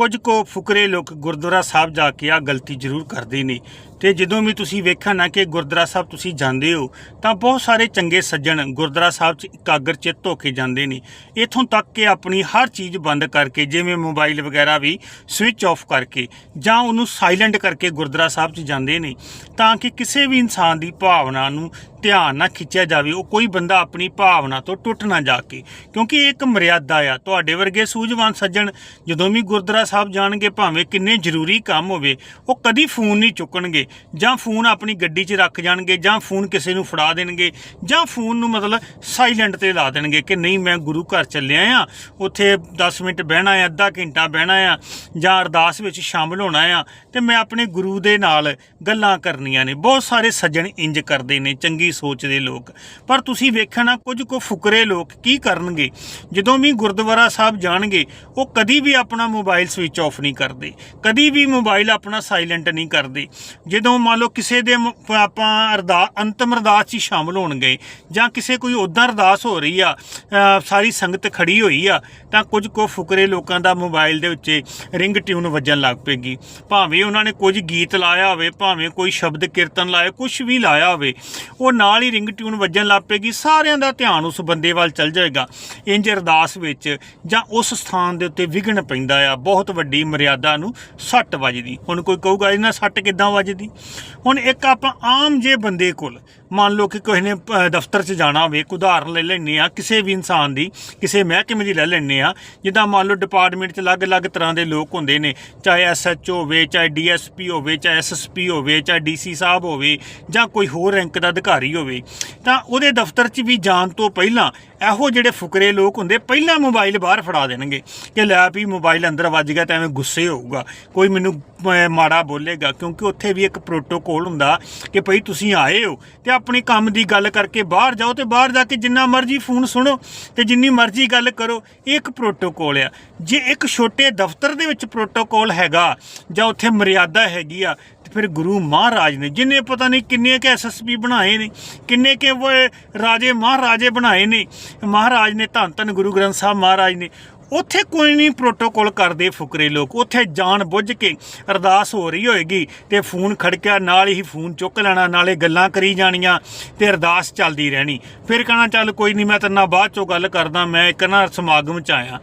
ਕੁਝ ਕੋ ਫੁਕਰੇ ਲੋਕ ਗੁਰਦੁਆਰਾ ਸਾਹਿਬ ਜਾ ਕੇ ਆ ਗਲਤੀ ਜ਼ਰੂਰ ਕਰਦੇ ਨੇ। ਤੇ ਜਦੋਂ ਵੀ ਤੁਸੀਂ ਵੇਖਿਆ ਨਾ ਕਿ ਗੁਰਦੁਆਰਾ ਸਾਹਿਬ ਤੁਸੀਂ ਜਾਂਦੇ ਹੋ, ਤਾਂ ਬਹੁਤ ਸਾਰੇ ਚੰਗੇ ਸੱਜਣ ਗੁਰਦੁਆਰਾ ਸਾਹਿਬ 'ਚ ਇਕਾਗਰ ਚਿੱਤ ਹੋ ਕੇ ਜਾਂਦੇ ਨੇ। ਇਥੋਂ ਤੱਕ ਕਿ ਆਪਣੀ ਹਰ ਚੀਜ਼ ਬੰਦ ਕਰਕੇ, ਜਿਵੇਂ ਮੋਬਾਈਲ ਵਗੈਰਾ ਵੀ ਸਵਿਚ ਆਫ ਕਰਕੇ ਜਾਂ ਉਹਨੂੰ ਸਾਇਲੈਂਟ ਕਰਕੇ ਗੁਰਦੁਆਰਾ ਸਾਹਿਬ 'ਚ ਜਾਂਦੇ ਨੇ, ਤਾਂ ਕਿ ਕਿਸੇ ਵੀ ਇਨਸਾਨ ਦੀ ਭਾਵਨਾ ਨੂੰ ਧਿਆਨ ਨਾ ਖਿੱਚਿਆ ਜਾਵੇ, ਉਹ ਕੋਈ ਬੰਦਾ ਆਪਣੀ ਭਾਵਨਾ ਤੋਂ ਟੁੱਟ ਨਾ ਜਾ ਕੇ ਕਿਉਂਕਿ ਇਹ ਇੱਕ ਮਰਿਆਦਾ ਆ। ਤੁਹਾਡੇ ਵਰਗੇ ਸੂਝਵਾਨ ਸੱਜਣ ਜਦੋਂ ਵੀ ਗੁਰਦੁਆਰਾ ਸਾਹਿਬ ਜਾਣਗੇ, ਭਾਵੇਂ ਕਿੰਨੇ ਜ਼ਰੂਰੀ ਕੰਮ ਹੋਵੇ, ਉਹ ਕਦੀ ਫੋਨ ਨਹੀਂ ਚੁੱਕਣਗੇ। ਜਾਂ ਫੋਨ ਆਪਣੀ ਗੱਡੀ 'ਚ ਰੱਖ ਜਾਣਗੇ ਜਾਂ ਫੋਨ ਕਿਸੇ ਨੂੰ ਫੜਾ ਦੇਣਗੇ ਜਾਂ ਫੋਨ ਨੂੰ ਮਤਲਬ ਸਾਇਲੈਂਟ ਤੇ ਲਾ ਦੇਣਗੇ ਕਿ ਨਹੀਂ ਮੈਂ ਗੁਰੂ ਘਰ ਚੱਲਿਆ ਆ, ਉੱਥੇ 10 ਮਿੰਟ ਬਹਿਣਾ ਆ, ਅੱਧਾ ਘੰਟਾ ਬਹਿਣਾ ਆ ਜਾਂ ਅਰਦਾਸ ਵਿੱਚ ਸ਼ਾਮਲ ਹੋਣਾ ਆ ਤੇ ਮੈਂ ਆਪਣੇ ਗੁਰੂ ਦੇ ਨਾਲ ਗੱਲਾਂ ਕਰਨੀਆਂ ਨੇ। ਬਹੁਤ ਸਾਰੇ ਸੱਜਣ ਇੰਜ ਕਰਦੇ ਨੇ, ਚੰਗੀ ਸੋਚ ਦੇ ਲੋਕ। ਪਰ ਤੁਸੀਂ ਵੇਖਣਾ ਕੁਝ ਕੋ ਫੁਕਰੇ ਲੋਕ ਕੀ ਕਰਨਗੇ? ਜਦੋਂ ਵੀ ਗੁਰਦੁਆਰਾ ਸਾਹਿਬ ਜਾਣਗੇ, ਉਹ ਕਦੀ ਵੀ ਆਪਣਾ ਮੋਬਾਈਲ ਸਵਿਚ ਆਫ ਨਹੀਂ ਕਰਦੇ, ਕਦੀ ਵੀ ਮੋਬਾਈਲ ਆਪਣਾ ਸਾਇਲੈਂਟ ਨਹੀਂ ਕਰਦੇ। ਜਦੋਂ ਮੰਨ ਲਓ ਕਿਸੇ ਦੇ ਆਪਾਂ ਅਰਦਾ, ਅੰਤਮ ਅਰਦਾਸ 'ਚ ਹੀ ਸ਼ਾਮਲ ਹੋਣਗੇ ਜਾਂ ਕਿਸੇ ਕੋਈ ਉਦਾਂ ਅਰਦਾਸ ਹੋ ਰਹੀ ਆ ਸਾਰੀ ਸੰਗਤ ਖੜੀ ਹੋਈ ਆ, ਤਾਂ ਕੁਝ ਕੋ ਫੁਕਰੇ ਲੋਕਾਂ ਦਾ ਮੋਬਾਈਲ ਦੇ ਉੱਤੇ ਰਿੰਗ ਟਿਊਨ ਵੱਜਣ ਲੱਗ ਪਏਗੀ ਭਾਵੇਂ ਉਹਨਾਂ ਨੇ ਕੁਝ ਗੀਤ ਲਾਇਆ ਹੋਵੇ, ਭਾਵੇਂ ਕੋਈ ਸ਼ਬਦ ਕੀਰਤਨ ਲਾਇਆ ਕੁਝ ਵੀ ਲਾਇਆ ਹੋਵੇ, ਉਹ ਨਾਲ ਹੀ ਰਿੰਗ ਟਿਊਨ ਵੱਜਣ ਲੱਗ ਪਏਗੀ ਸਾਰਿਆਂ ਦਾ ਧਿਆਨ ਉਸ ਬੰਦੇ ਵੱਲ ਚੱਲ ਜਾਏਗਾ। ਇੰਜ ਅਰਦਾਸ ਵਿੱਚ ਜਾਂ ਉਸ ਸਥਾਨ ਦੇ ਉੱਤੇ ਵਿਘਨ ਪੈਂਦਾ ਆ, ਬਹੁਤ ਵੱਡੀ ਮਰਿਆਦਾ ਨੂੰ ਸੱਟ ਵੱਜਦੀ। ਹੁਣ ਕੋਈ ਕਹੂਗਾ, ਇਹਨਾਂ ਸੱਟ ਕਿੱਦਾਂ ਵੱਜਦੀ? ਹੁਣ ਇੱਕ ਆਪਾਂ ਆਮ ਜੇ ਬੰਦੇ ਕੋਲ ਮੰਨ ਲਓ ਕਿ ਕਿਸੇ ਨੇ ਦਫ਼ਤਰ 'ਚ ਜਾਣਾ ਹੋਵੇ, ਇੱਕ ਉਦਾਹਰਨ ਲੈ ਲੈਂਦੇ ਆ ਕਿਸੇ ਵੀ ਇਨਸਾਨ ਦੀ, ਕਿਸੇ ਮਹਿਕਮੇ ਦੀ ਲੈ ਲੈਂਦੇ ਆ ਜਿੱਦਾਂ ਮੰਨ ਲਓ ਡਿਪਾਰਟਮੈਂਟ 'ਚ ਅਲੱਗ-ਅਲੱਗ ਤਰ੍ਹਾਂ ਦੇ ਲੋਕ ਹੁੰਦੇ ਨੇ, ਚਾਹੇ ਐਸਐਚਓ ਹੋਵੇ, ਚਾਹੇ ਡੀਐਸਪੀ ਹੋਵੇ, ਚਾਹੇ ਐਸਐਸਪੀ ਹੋਵੇ, ਚਾਹੇ ਡੀਸੀ ਸਾਹਿਬ ਹੋਵੇ, ਜਾਂ ਕੋਈ ਹੋਰ ਰੈਂਕ ਦਾ ਅਧਿਕਾਰੀ ਹੋਵੇ, ਤਾਂ ਉਹਦੇ ਦਫ਼ਤਰ 'ਚ ਵੀ ਜਾਣ ਤੋਂ ਪਹਿਲਾਂ ਇਹੋ ਜਿਹੜੇ ਫੁਕਰੇ ਲੋਕ ਹੁੰਦੇ, ਪਹਿਲਾਂ ਮੋਬਾਈਲ ਬਾਹਰ ਫੜਾ ਦੇਣਗੇ ਕਿ ਲੈ ਵੀ ਮੋਬਾਈਲ ਅੰਦਰ ਵੱਜ ਗਿਆ ਤਾਂ ਐਵੇਂ ਗੁੱਸੇ ਹੋਊਗਾ। ਕੋਈ ਮੈਨੂੰ ਮਾੜਾ ਬੋਲੇਗਾ, ਕਿਉਂਕਿ ਉੱਥੇ ਵੀ ਇੱਕ ਪ੍ਰੋਟੋਕੋਲ ਹੁੰਦਾ ਕਿ ਭਈ ਤੁਸੀਂ ਆਏ ਹੋ ਤੇ ਆਪਣੇ ਕੰਮ ਦੀ ਗੱਲ ਕਰਕੇ ਬਾਹਰ ਜਾਓ ਤੇ ਬਾਹਰ ਜਾ ਕੇ ਜਿੰਨਾ ਮਰਜ਼ੀ ਫੋਨ ਸੁਣੋ ਤੇ ਜਿੰਨੀ ਮਰਜ਼ੀ ਗੱਲ ਕਰੋ, ਇਹ ਇੱਕ ਪ੍ਰੋਟੋਕੋਲ ਆ। ਜੇ ਇੱਕ ਛੋਟੇ ਦਫ਼ਤਰ ਦੇ ਵਿੱਚ ਪ੍ਰੋਟੋਕੋਲ ਹੈਗਾ, ਜਾਂ ਉੱਥੇ ਮਰਿਆਦਾ ਹੈਗੀ ਆ, ਤੇ ਫਿਰ ਗੁਰੂ ਮਹਾਰਾਜ ਨੇ ਜਿਨੇ ਪਤਾ ਨਹੀਂ ਕਿੰਨੇ ਕੇ ਐਸਐਸਪੀ ਬਣਾਏ ਨੇ, ਕਿੰਨੇ ਕੇ ਰਾਜੇ ਮਹਾਰਾਜੇ ਬਣਾਏ ਨੇ, ਮਹਾਰਾਜ ਨੇ ਧੰਨ ਧੰਨ ਗੁਰੂ ਗ੍ਰੰਥ ਸਾਹਿਬ ਮਹਾਰਾਜ ਨੇ ਉੱਥੇ ਕੋਈ ਨਹੀਂ ਪ੍ਰੋਟੋਕੋਲ ਕਰਦੇ ਫੁਕਰੇ ਲੋਕ, ਉੱਥੇ ਜਾਣ ਬੁੱਝ ਕੇ ਅਰਦਾਸ ਹੋ ਰਹੀ ਹੋਏਗੀ ਤੇ ਫੋਨ ਖੜਕਿਆ, ਨਾਲ ਹੀ ਫੋਨ ਚੁੱਕ ਲੈਣਾ, ਨਾਲੇ ਗੱਲਾਂ ਕਰੀ ਜਾਣੀਆਂ ਤੇ ਅਰਦਾਸ ਚੱਲਦੀ ਰਹਿਣੀ। ਫਿਰ ਕਹਣਾ, ਚੱਲ ਕੋਈ ਨਹੀਂ, ਮੈਂ ਤੇਰੇ ਨਾਲ ਬਾਅਦ ਚੋਂ ਗੱਲ ਕਰਦਾ, ਮੈਂ ਇੱਕ ਨਾ ਸਮਾਗਮ ਚ ਆਇਆ।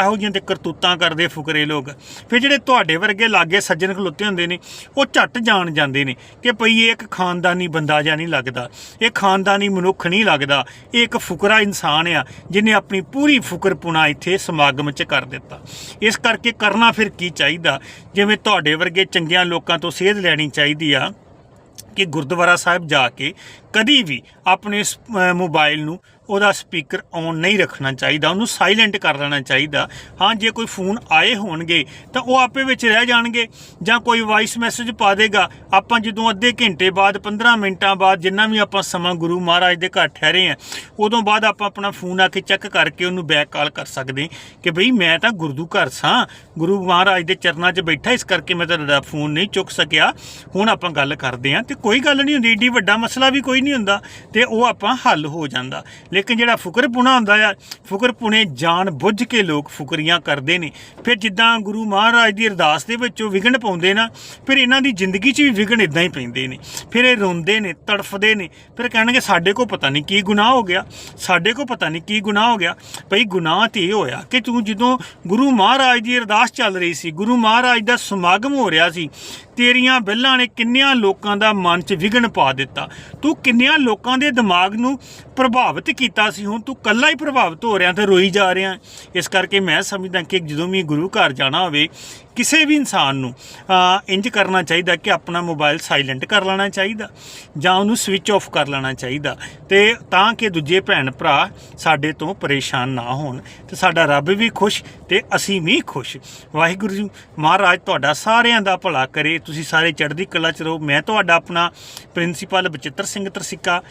ਇਹੋ ਜਿਹੀਆਂ ਤੇ ਕਰਤੂਤਾਂ ਕਰਦੇ ਫੁਕਰੇ ਲੋਕ। ਫਿਰ ਜਿਹੜੇ ਤੁਹਾਡੇ ਵਰਗੇ ਲਾਗੇ ਸੱਜਣ ਖਲੋਤੇ ਹੁੰਦੇ ਨੇ, ਉਹ ਝੱਟ ਜਾਣ ਜਾਂਦੇ ਨੇ ਕਿ ਭਈ ਇਹ ਇੱਕ ਖਾਨਦਾਨੀ ਬੰਦਾ ਜਾਂ ਨਹੀਂ ਲੱਗਦਾ, ਇਹ ਖਾਨਦਾਨੀ ਮਨੁੱਖ ਨਹੀਂ ਲੱਗਦਾ, ਇਹ ਇੱਕ ਫੁਕਰਾ ਇਨਸਾਨ ਆ, ਜਿਹਨੇ ਆਪਣੀ ਪੂਰੀ ਫੁਕਰਪੁਣਾ ਇੱਥੇ ਸਮਾਗਮ 'ਚ ਕਰ ਦਿੱਤਾ। ਇਸ ਕਰਕੇ ਕਰਨਾ ਫਿਰ ਕੀ ਚਾਹੀਦਾ? ਜਿਵੇਂ ਤੁਹਾਡੇ ਵਰਗੇ ਚੰਗਿਆਂ ਲੋਕਾਂ ਤੋਂ ਸੇਧ ਲੈਣੀ ਚਾਹੀਦੀ ਆ ਕਿ ਗੁਰਦੁਆਰਾ ਸਾਹਿਬ ਜਾ ਕੇ ਕਦੀ ਵੀ ਆਪਣੇ ਸ- ਮੋਬਾਈਲ ਨੂੰ ਉਹਦਾ ਸਪੀਕਰ ਔਨ ਨਹੀਂ ਰੱਖਣਾ ਚਾਹੀਦਾ, ਉਹਨੂੰ ਸਾਇਲੈਂਟ ਕਰ ਲੈਣਾ ਚਾਹੀਦਾ। ਹਾਂ, ਜੇ ਕੋਈ ਫੋਨ ਆਏ ਹੋਣਗੇ, ਤਾਂ ਉਹ ਆਪੇ ਵਿੱਚ ਰਹਿ ਜਾਣਗੇ। ਜਾਂ ਕੋਈ ਵਾਇਸ ਮੈਸੇਜ ਪਾ ਦੇਗਾ, ਆਪਾਂ ਜਦੋਂ ਅੱਧੇ ਘੰਟੇ ਬਾਅਦ 15 ਮਿੰਟਾਂ ਬਾਅਦ, ਜਿੰਨਾ ਵੀ ਆਪਾਂ ਸਮਾਂ ਗੁਰੂ ਮਹਾਰਾਜ ਦੇ ਘਰ ਠਹਿਰੇ ਆ ਉਦੋਂ ਬਾਅਦ ਆਪਾਂ ਆਪਣਾ ਫੋਨ ਆ ਕੇ ਚੈੱਕ ਕਰਕੇ ਉਹਨੂੰ ਬੈਕ ਕਾਲ ਕਰ ਸਕਦੇ ਕਿ ਭਈ ਮੈਂ ਤਾਂ ਗੁਰਦੂ ਘਰ ਸਾਂ। ਗੁਰੂ ਮਹਾਰਾਜ ਦੇ ਚਰਨਾਂ 'ਚ ਬੈਠਾ, ਇਸ ਕਰਕੇ ਮੈਂ ਤੁਹਾਡਾ ਫੋਨ ਨਹੀਂ ਚੁੱਕ ਸਕਿਆ। ਹੁਣ ਆਪਾਂ ਗੱਲ ਕਰਦੇ ਹਾਂ ਤੇ ਕੋਈ ਗੱਲ ਨਹੀਂ ਹੁੰਦੀ, ਏਡੀ ਵੱਡਾ ਮਸਲਾ ਵੀ ਕੋਈ ਨਹੀਂ ਹੁੰਦਾ ਤੇ ਉਹ ਆਪਾਂ ਹੱਲ ਹੋ ਜਾਂਦਾ। ਲੇਕਿਨ ਜਿਹੜਾ ਫੁਕਰਪੁਣਾ ਹੁੰਦਾ ਆ ਫੁਕਰਪੁਣੇ ਜਾਣ ਬੁੱਝ ਕੇ ਲੋਕ ਫੁਕਰੀਆਂ ਕਰਦੇ ਨੇ। ਫਿਰ ਜਿੱਦਾਂ ਗੁਰੂ ਮਹਾਰਾਜ ਦੀ ਅਰਦਾਸ ਦੇ ਵਿੱਚ ਉਹ ਵਿਘਨ ਪਾਉਂਦੇ ਨਾ, ਫਿਰ ਇਹਨਾਂ ਦੀ ਜ਼ਿੰਦਗੀ 'ਚ ਵੀ ਵਿਘਨ ਇਦਾਂ ਹੀ ਪੈਂਦੇ ਨੇ। ਫਿਰ ਇਹ ਰੋਂਦੇ ਨੇ, ਤੜਫਦੇ ਨੇ, ਫਿਰ ਕਹਿਣਗੇ ਸਾਡੇ ਕੋ ਪਤਾ ਨਹੀਂ ਕੀ ਗੁਨਾਹ ਹੋ ਗਿਆ, ਸਾਡੇ ਕੋ ਪਤਾ ਨਹੀਂ ਕੀ ਗੁਨਾਹ ਹੋ ਗਿਆ। ਭਈ ਗੁਨਾਹ ਤੇ ਇਹ ਹੋਇਆ ਕਿ ਤੂੰ ਜਦੋਂ ਗੁਰੂ ਮਹਾਰਾਜ ਦੀ ਅਰਦਾਸ ਚੱਲ ਰਹੀ ਸੀ, ਗੁਰੂ ਮਹਾਰਾਜ ਦਾ ਸਮਾਗਮ ਹੋ ਰਿਹਾ ਸੀ ਤੇਰੀਆਂ ਬਿੱਲਾਂ ਨੇ ਕਿੰਨਿਆਂ ਲੋਕਾਂ ਦਾ ਮਨ 'ਚ ਵਿਘਨ ਪਾ ਦਿੱਤਾ। ਤੂੰ ਕਿੰਨਿਆਂ ਲੋਕਾਂ ਦੇ ਦਿਮਾਗ ਨੂੰ ਪ੍ਰਭਾਵਿਤ ਕੀਤਾ ਸੀ ਹੁਣ? ਤੂੰ ਕੱਲਾ ਹੀ ਪ੍ਰਭਾਵਿਤ ਹੋ ਰਿਹਾ ਤੇ ਰੋਈ ਜਾ ਰਿਹਾ। ਇਸ ਕਰਕੇ ਮੈਂ ਸਮਝਦਾ ਕਿ ਜਦੋਂ ਵੀ ਗੁਰੂ ਘਰ ਜਾਣਾ ਹੋਵੇ ਕਿਸੇ ਵੀ ਇਨਸਾਨ ਨੂੰ ਅਹ, ਇੰਜ ਕਰਨਾ ਚਾਹੀਦਾ ਕਿ ਆਪਣਾ ਮੋਬਾਈਲ ਸਾਇਲੈਂਟ ਕਰ ਲੈਣਾ ਚਾਹੀਦਾ ਜਾਂ ਉਹਨੂੰ ਸਵਿਚ ਆਫ ਕਰ ਲੈਣਾ ਚਾਹੀਦਾ ਤੇ ਤਾਂ ਕਿ ਦੂਜੇ ਭੈਣ ਭਰਾ ਸਾਡੇ ਤੋਂ ਪਰੇਸ਼ਾਨ ਨਾ ਹੋਣ ਤੇ ਸਾਡਾ ਰੱਬ ਵੀ ਖੁਸ਼ ਤੇ ਅਸੀਂ ਵੀ ਖੁਸ਼। ਵਾਹਿਗੁਰੂ ਜੀ ਮਹਾਰਾਜ ਤੁਹਾਡਾ ਸਾਰਿਆਂ ਦਾ ਭਲਾ ਕਰੇ। ਤੁਸੀਂ ਸਾਰੇ ਚੜ੍ਹਦੀ ਕਲਾ ਚ ਰਹੋ। ਮੈਂ ਤੁਹਾਡਾ ਆਪਣਾ ਪ੍ਰਿੰਸੀਪਲ ਬਚਿੱਤਰ ਸਿੰਘ ਤਰਸਿੱਕਾ।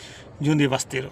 ਜਿਉਂਦੇ ਵਸਦੇ ਰਹੋ।